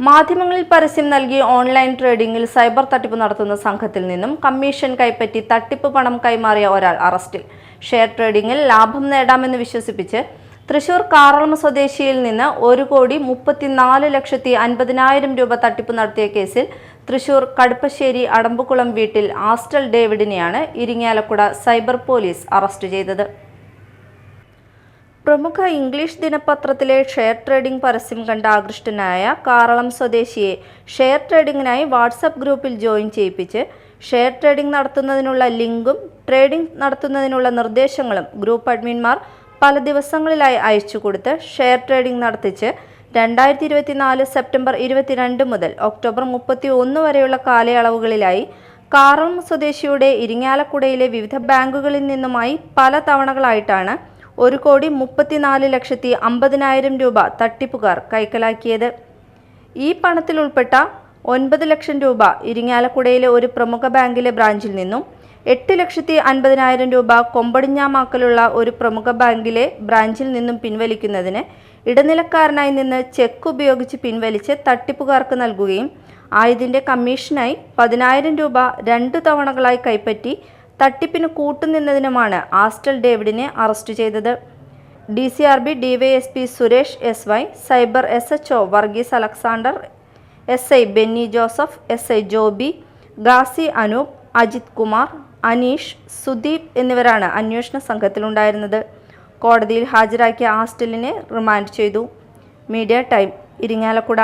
മാധ്യമങ്ങളിൽ പരസ്യം നൽകി ഓൺലൈൻ ട്രേഡിംഗിൽ സൈബർ തട്ടിപ്പ് നടത്തുന്ന സംഘത്തിൽ നിന്നും കമ്മീഷൻ കൈപ്പറ്റി തട്ടിപ്പ് പണം കൈമാറിയ ഒരാൾ അറസ്റ്റിൽ. ഷെയർ ട്രേഡിംഗിൽ ലാഭം നേടാമെന്ന് വിശ്വസിപ്പിച്ച് തൃശൂർ കാറളം സ്വദേശിയിൽ നിന്ന് ഒരു കോടി മുപ്പത്തിനാല് ലക്ഷത്തി അൻപതിനായിരം രൂപ തട്ടിപ്പ് നടത്തിയ കേസിൽ തൃശൂർ കടുപ്പശ്ശേരി അടമ്പുകുളം വീട്ടിൽ ആസ്റ്റൽ ഡേവിഡിനെയാണ് ഇരിങ്ങാലക്കുട സൈബർ പോലീസ് അറസ്റ്റ് ചെയ്തത്. പ്രമുഖ ഇംഗ്ലീഷ് ദിനപത്രത്തിലെ ഷെയർ ട്രേഡിംഗ് പരസ്യം കണ്ട ആകൃഷ്ടനായ കാറളം സ്വദേശിയെ ഷെയർ ട്രേഡിംഗിനായി വാട്സപ്പ് ഗ്രൂപ്പിൽ ജോയിൻ ചെയ്യിപ്പിച്ച് ഷെയർ ട്രേഡിംഗ് നടത്തുന്നതിനുള്ള ലിങ്കും ട്രേഡിംഗ് നടത്തുന്നതിനുള്ള നിർദ്ദേശങ്ങളും ഗ്രൂപ്പ് അഡ്മിൻമാർ പല ദിവസങ്ങളിലായി അയച്ചു കൊടുത്ത് ഷെയർ ട്രേഡിംഗ് നടത്തിച്ച് രണ്ടായിരത്തി ഇരുപത്തിനാല് സെപ്റ്റംബർ ഇരുപത്തിരണ്ട് മുതൽ ഒക്ടോബർ മുപ്പത്തി ഒന്ന് വരെയുള്ള കാലയളവുകളിലായി കാറളം സ്വദേശിയുടെ ഇരിങ്ങാലക്കുടയിലെ വിവിധ ബാങ്കുകളിൽ നിന്നുമായി പല തവണകളായിട്ടാണ് ഒരു കോടി മുപ്പത്തിനാല് ലക്ഷത്തി അമ്പതിനായിരം രൂപ തട്ടിപ്പുകാർ കൈക്കലാക്കിയത്. ഈ പണത്തിൽ ഉൾപ്പെട്ട ഒൻപത് ലക്ഷം രൂപ ഇരിങ്ങാലക്കുടയിലെ ഒരു പ്രമുഖ ബാങ്കിലെ ബ്രാഞ്ചിൽ നിന്നും എട്ട് ലക്ഷത്തി അൻപതിനായിരം രൂപ കൊമ്പടിഞ്ഞാമാക്കലുള്ള ഒരു പ്രമുഖ ബാങ്കിലെ ബ്രാഞ്ചിൽ നിന്നും പിൻവലിക്കുന്നതിന് ഇടനിലക്കാരനായി നിന്ന് ചെക്ക് ഉപയോഗിച്ച് പിൻവലിച്ച് തട്ടിപ്പുകാർക്ക് നൽകുകയും ആയതിന്റെ കമ്മീഷനായി പതിനായിരം രൂപ രണ്ട് തവണകളായി കൈപ്പറ്റി തട്ടിപ്പിന് കൂട്ടുനിന്നതിനുമാണ് ആസ്റ്റൽ ഡേവിഡിനെ അറസ്റ്റ് ചെയ്തത്. D C R B DYSP Suresh S Y cyber S H O Varghese Alexander S I Benny Joseph S I Joby Gasi Anoop Ajith Kumar Aneesh Sudeep എന്നിവരാണ് അന്വേഷണ സംഘത്തിലുണ്ടായിരുന്നത്. കോടതിയിൽ ഹാജരാക്കിയ ആസ്റ്റലിനെ റിമാൻഡ് ചെയ്തു. Media time Irinjalakuda.